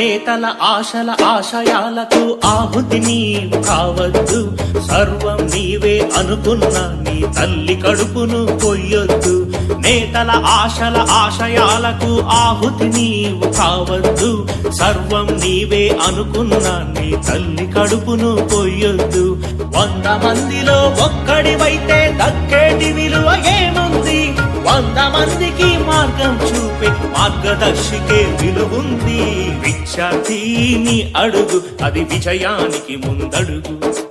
నేతల ఆశల ఆశయాలకు ఆహుతి నీవు కావద్దు. సర్వం నీవే అనుకున్న నీ తల్లి కడుపును కొయ్యొద్దు. నేతల ఆశల ఆశయాలకు ఆహుతి నీవు కావద్దు. సర్వం నీవే అనుకున్న నీ తల్లి కడుపును కొయ్యొద్దు. వంద మందిలో ఒక్కడివైతే దక్కేటి విలువ ఏముంది వంద మందికి మార్గం చూపే మార్గదర్శికే విలువుంది. విద్యార్థిని అడుగు అది విజయానికి ముందడుగు.